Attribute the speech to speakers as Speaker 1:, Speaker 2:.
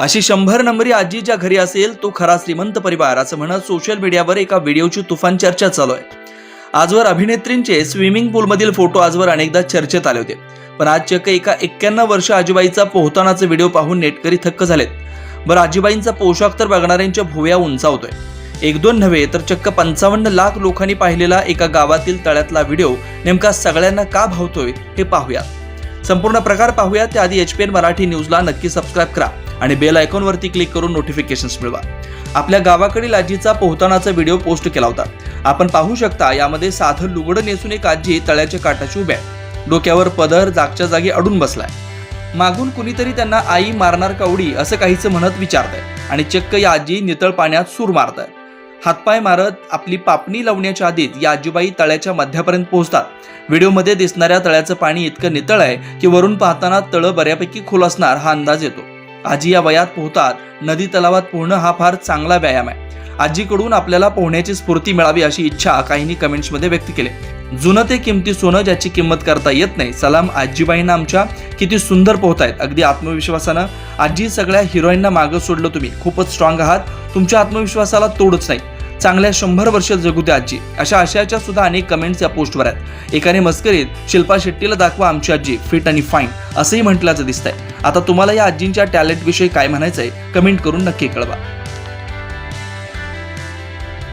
Speaker 1: अशी शंभर नंबरी आजी ज्या घरी असेल तो खरा श्रीमंत परिवार असं म्हणत सोशल मीडियावर एका व्हिडिओची तुफान चर्चा चालू आहे. आजवर अभिनेत्रींचे स्विमिंग पूलमधील फोटो आजवर अनेकदा चर्चेत आले होते. पण आज चक्क एका एक्क्याण्णव वर्ष आजीबाईचा पोहतानाचा व्हिडिओ पाहून नेटकरी थक्क झालेत. बरं आजीबाईंचा पोशाख तर बघणाऱ्यांच्या भुव्या उंचावतोय एक दोन नव्हे तर चक्क पंचावन्न लाख लोकांनी पाहिलेला एका गावातील तळ्यातला व्हिडिओ नेमका सगळ्यांना का भावतोय हे पाहूया. संपूर्ण प्रकार पाहूया त्याआधी एच पी एन मराठी न्यूजला नक्की सबस्क्राईब करा आणि बेल आयकॉनवरती क्लिक करून नोटिफिकेशन्स मिळवा. आपल्या गावाकडील आजीचा पोहतानाचा व्हिडिओ पोस्ट केला होता. आपण पाहू शकता यामध्ये साधं लुगडं नेसून एक आजी तळ्याच्या काटाची उभ्या आहे. डोक्यावर पदर जागच्या जागी अडून बसलाय. मागून कुणीतरी त्यांना आई मारणार का उडी असं काहीच म्हणत विचारतंय. आणि चक्क या आजी नितळ पाण्यात सूर मारताय. हातपाय मारत आपली पापणी लावण्याच्या आधीत या आजीबाई तळ्याच्या मध्यापर्यंत पोहोचतात. व्हिडिओमध्ये दिसणाऱ्या तळ्याचं पाणी इतकं नितळ आहे की वरून पाहताना तळं बऱ्यापैकी खोल असणार हा अंदाज येतो. आजी या वयात पोहतात. नदी तलावात पोहणं हा फार चांगला व्यायाम आहे. आजीकडून आपल्याला पोहण्याची स्फूर्ती मिळावी अशी इच्छा काहींनी कमेंट्समध्ये व्यक्त केली. जुनं ते किमती सोनं ज्याची किंमत करता येत नाही सलाम आजीबाईंना आमच्या किती सुंदर पोहतायत. अगदी आत्मविश्वासानं आजी सगळ्या हिरोईनना मागं सोडलं तुम्ही. खूपच स्ट्रॉंग आहात. तुमच्या आत्मविश्वासाला तोडच नाही. चांगल्या शंभर वर्ष जगू द्या आजी. अशा आशयाच्या सुद्धा अनेक कमेंट्स या पोस्टवर आहेत. एकाने मस्करीत शिल्पा शेट्टीला दाखवा आमची आजी फिट आणि फाईन असंही म्हटल्याचं दिसतंय. आता तुम्हाला या आजींच्या टॅलेंट विषयी काय म्हणायचंय कमेंट करून नक्की कळवा.